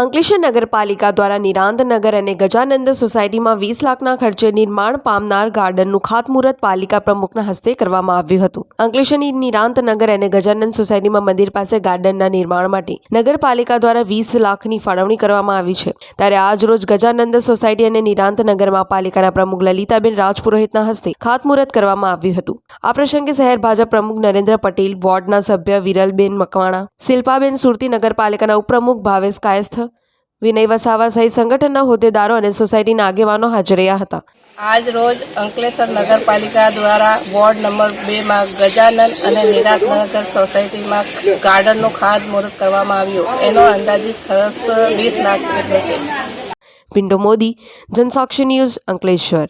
અંકલેશ્વર નગરપાલિકા દ્વારા નિરાંત નગર અને ગજાનંદ સોસાયટીમાં વીસ લાખના ખર્ચે નિર્માણ પામનાર ગાર્ડનનું ખાતમુહૂર્ત પાલિકા પ્રમુખના હસ્તે કરવામાં આવ્યું હતું. અંકલેશ્વરની નિરાંત નગર અને ગજાનંદ સોસાયટીમાં મંદિર પાસે ગાર્ડનના નિર્માણ માટે નગરપાલિકા દ્વારા વીસ લાખની ફાળવણી કરવામાં આવી છે. ત્યારે આજ રોજ ગજાનંદ સોસાયટી અને નિરાંત નગરમાં પાલિકાના પ્રમુખ લલિતાબેન રાજપુરોહિતના હસ્તે ખાતમુહૂર્ત કરવામાં આવ્યું હતું. આ પ્રસંગે શહેર ભાજપ પ્રમુખ નરેન્દ્ર પટેલ, વોર્ડના સભ્ય વિરલબેન મકવાણા, શિલ્પાબેન સુરતી નગરપાલિકાના ઉપપ્રમુખ ભાવેશ કાયસ્થ વિનય વસાવા સહિત સંગઠનના હોદ્દેદારો અને સોસાયટીના આગેવાનો હાજર રહ્યા હતા. આજ રોજ અંકલેશ્વર નગરપાલિકા દ્વારા વોર્ડ નંબર બેમાં ગજાનન અને નિરાતનગર સોસાયટીમાં ગાર્ડનનું ખાતમુહૂર્ત કરવામાં આવ્યું. એનો અંદાજિત ખર્ચ વીસ લાખ જેટલો છે. પિન્ટો મોદી જનસાક્ષી ન્યૂઝ અંકલેશ્વર.